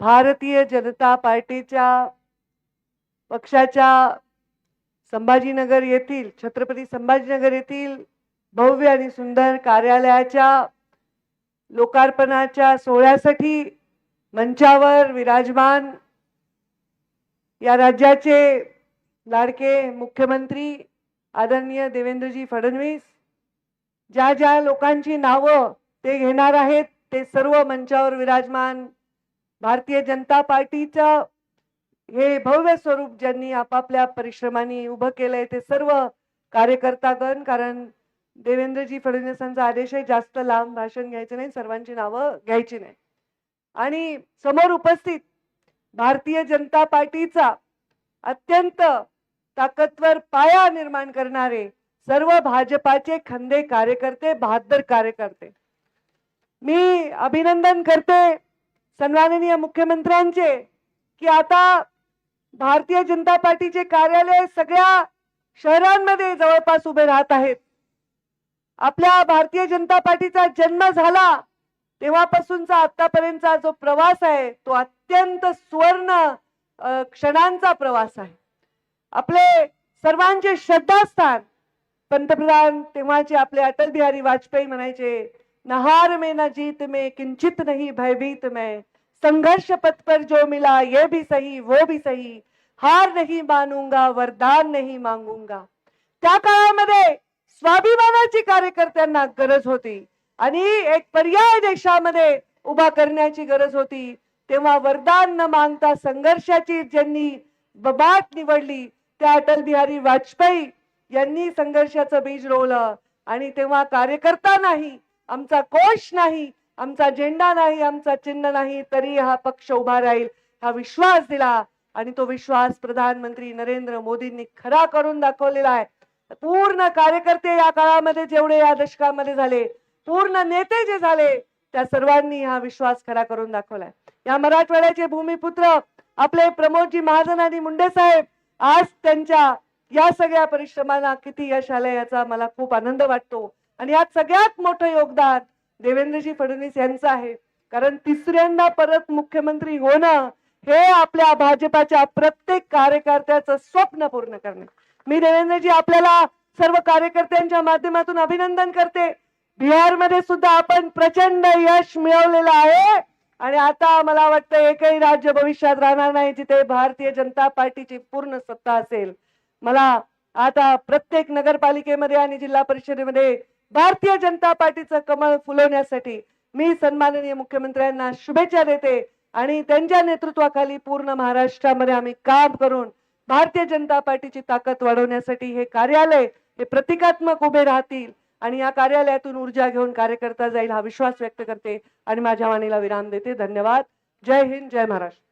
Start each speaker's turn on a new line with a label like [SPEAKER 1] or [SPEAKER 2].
[SPEAKER 1] भारतीय जनता पार्टीच्या पक्षाच्या संभाजीनगर येथील छत्रपती संभाजीनगर येथील भव्य आणि सुंदर कार्यालयाच्या लोकार्पणाच्या सोहळ्यासाठी मंचावर विराजमान या राज्याचे लाडके मुख्यमंत्री आदरणीय देवेंद्रजी फडणवीस ज्या ज्या लोकांची नावं ते घेणार आहेत ते सर्व मंचावर विराजमान भारतीय जनता पार्टीचं हे भव्य स्वरूप ज्यांनी आपापल्या परिश्रमाने उभं केलंय ते सर्व कार्यकर्तागण कारण देवेंद्रजी फडणवीसांचा आदेश आहे जास्त लांब भाषण घ्यायचं नाही सर्वांची नावं घ्यायची नाही. आणि समोर उपस्थित भारतीय जनता पार्टीचा अत्यंत ताकदवर पाया निर्माण करणारे सर्व भाजपाचे खंदे कार्यकर्ते बहादर कार्यकर्ते. मी अभिनंदन करते. सन्माननीय मुख्यमंत्र्यांचे की आता भारतीय जनता पार्टीचे कार्यालय सगळ्या शहरांमध्ये जवळपास उभे राहत आहेत. आपल्या भारतीय जनता पार्टीचा जन्म झाला तेव्हापासूनचा आतापर्यंतचा जो प्रवास आहे तो अत्यंत सुवर्ण क्षणांचा प्रवास आहे. आपले सर्वांचे श्रद्धास्थान पंतप्रधान तेव्हाचे आपले अटल बिहारी वाजपेयी म्हणायचे नहार में न जीत में किंचित नाही भयभीत में. संघर्ष पथ पर जो मिला ये भी सही वो भी सही। हार नहीं मानूंगा वरदान नहीं मांगूंगा। त्या काळामध्ये स्वाभिमानाची कार्यकर्त्यांना गरज होती आणि एक पर्याय देशामध्ये उभा करण्याची गरज होती. तेव्हा वरदान न मागता संघर्षाची ज्यांनी बबाट निवडली त्या अटल बिहारी वाजपेयी यांनी संघर्षाचं बीज रोवलं. आणि तेव्हा कार्यकर्ता नाही आमचा कोश नाही आमचा झेंडा नाही आमचा चिन्ह नाही तरी हा पक्ष उभा राहील हा विश्वास दिला. आणि तो विश्वास प्रधानमंत्री नरेंद्र मोदींनी खरा करून दाखवलेला आहे. पूर्ण कार्यकर्ते या काळामध्ये जेवढे या दशकामध्ये झाले पूर्ण नेते जे झाले त्या सर्वांनी हा विश्वास खरा करून दाखवलाय. या मराठवाड्याचे भूमिपुत्र आपले प्रमोदजी महाजन आणि मुंडे साहेब आज त्यांच्या या सगळ्या परिश्रमाला किती यश आलंय याचा मला खूप आनंद वाटतो. आणि यात सगळ्यात मोठं योगदान देवेंद्रजी फडणवीस यांचं आहे. कारण तिसऱ्यांदा परत मुख्यमंत्री होणं हे आपल्या भाजपाच्या प्रत्येक कार्यकर्त्याचं स्वप्न पूर्ण करणे. मी देवेंद्रजी आपल्याला सर्व कार्यकर्त्यांच्या माध्यमातून अभिनंदन करते. बिहारमध्ये सुद्धा आपण प्रचंड यश मिळवलेलं आहे. आणि आता मला वाटतं एकही राज्य भविष्यात राहणार नाही जिथे भारतीय जनता पार्टीची पूर्ण सत्ता असेल. मला आता प्रत्येक नगरपालिकेमध्ये आणि जिल्हा परिषदेमध्ये भारतीय जनता पार्टीचं कमळ फुलवण्यासाठी मी सन्माननीय मुख्यमंत्र्यांना शुभेच्छा देते आणि त्यांच्या नेतृत्वाखाली पूर्ण महाराष्ट्रामध्ये आम्ही काम करून भारतीय जनता पार्टीची ताकद वाढवण्यासाठी हे कार्यालय हे प्रतिकात्मक उभे राहतील आणि या कार्यालयातून ऊर्जा घेऊन कार्यकर्ता जाईल हा विश्वास व्यक्त करते आणि माझ्या वाणीला विराम देते. धन्यवाद. जय हिंद जय महाराष्ट्र.